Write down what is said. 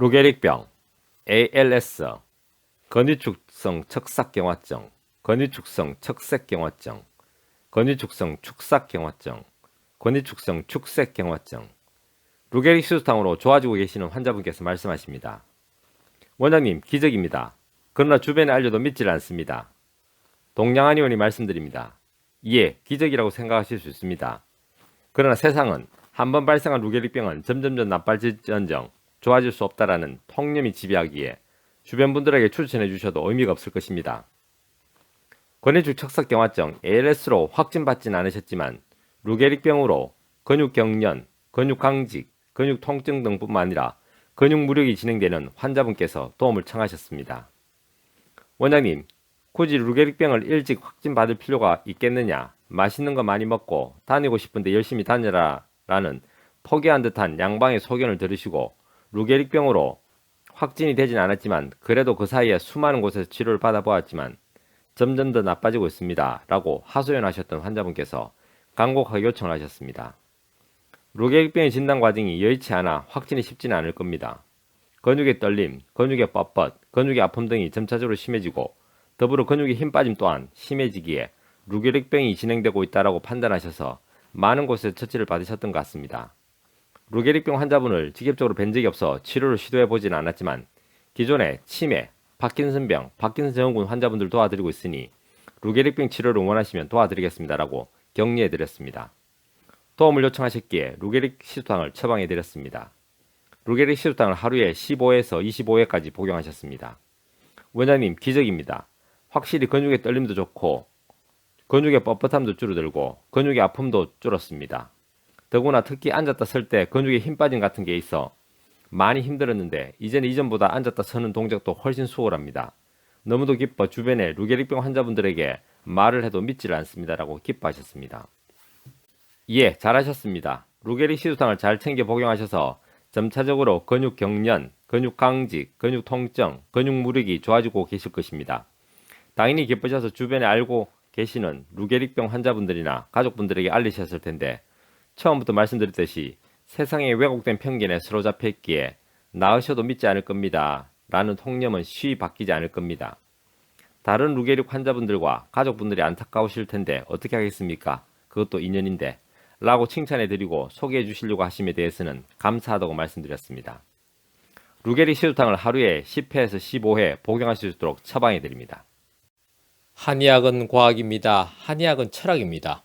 루게릭병, ALS, 건유축성 척삭경화증, 건유축성 척색경화증, 건유축성 축삭경화증, 건유축성 축색경화증, 루게릭 수수탕으로 좋아지고 계시는 환자분께서 말씀하십니다. 원장님, 기적입니다. 그러나 주변에 알려도 믿질 않습니다. 동양한 의원이 말씀드립니다. 예, 기적이라고 생각하실 수 있습니다. 그러나 세상은 한 번 발생한 루게릭병은 점점점 나빠질지언정 좋아질 수 없다라는 통념이 지배하기에 주변 분들에게 추천해 주셔도 의미가 없을 것입니다. 권해축 척삭경화증 ALS로 확진받진 않으셨지만 루게릭병으로 근육경련, 근육강직, 근육통증 등뿐만 아니라 근육무력이 진행되는 환자분께서 도움을 청하셨습니다. 원장님, 굳이 루게릭병을 일찍 확진받을 필요가 있겠느냐? 맛있는 거 많이 먹고 다니고 싶은데 열심히 다녀라 라는 포기한 듯한 양방의 소견을 들으시고 루게릭병으로 확진이 되진 않았지만 그래도 그 사이에 수많은 곳에서 치료를 받아보았지만 점점 더 나빠지고 있습니다. 라고 하소연하셨던 환자분께서 간곡하게 요청을 하셨습니다. 루게릭병의 진단 과정이 여의치 않아 확진이 쉽지는 않을 겁니다. 근육의 떨림, 근육의 뻣뻣, 근육의 아픔 등이 점차적으로 심해지고 더불어 근육의 힘 빠짐 또한 심해지기에 루게릭병이 진행되고 있다라고 판단하셔서 많은 곳에서 처치를 받으셨던 것 같습니다. 루게릭병 환자분을 직접적으로 뵌 적이 없어 치료를 시도해 보진 않았지만 기존에 치매, 파킨슨병, 파킨슨 증후군 환자분들 도와드리고 있으니 루게릭병 치료를 원하시면 도와드리겠습니다라고 격려해 드렸습니다. 도움을 요청하셨기에 루게릭 시수탕을 처방해 드렸습니다. 루게릭 시수탕을 하루에 15에서 25회까지 복용하셨습니다. 원장님 기적입니다. 확실히 근육의 떨림도 좋고 근육의 뻣뻣함도 줄어들고 근육의 아픔도 줄었습니다. 더구나 특히 앉았다 설 때 근육에 힘 빠짐 같은 게 있어 많이 힘들었는데 이제는 이전보다 앉았다 서는 동작도 훨씬 수월합니다. 너무도 기뻐 주변에 루게릭병 환자분들에게 말을 해도 믿질 않습니다라고 기뻐하셨습니다. 예, 잘하셨습니다. 루게릭 시수탕을 잘 챙겨 복용하셔서 점차적으로 근육 경련, 근육 강직, 근육 통증, 근육 무력이 좋아지고 계실 것입니다. 당연히 기쁘셔서 주변에 알고 계시는 루게릭병 환자분들이나 가족분들에게 알리셨을 텐데 처음부터 말씀드렸듯이 세상에 왜곡된 편견에 사로잡혀 있기에 나으셔도 믿지 않을 겁니다. 라는 통념은 쉬이 바뀌지 않을 겁니다. 다른 루게릭 환자분들과 가족분들이 안타까우실 텐데 어떻게 하겠습니까? 그것도 인연인데 라고 칭찬해 드리고 소개해 주시려고 하심에 대해서는 감사하다고 말씀드렸습니다. 루게릭 시루탕을 하루에 10회에서 15회 복용하실 수 있도록 처방해 드립니다. 한의학은 과학입니다. 한의학은 철학입니다.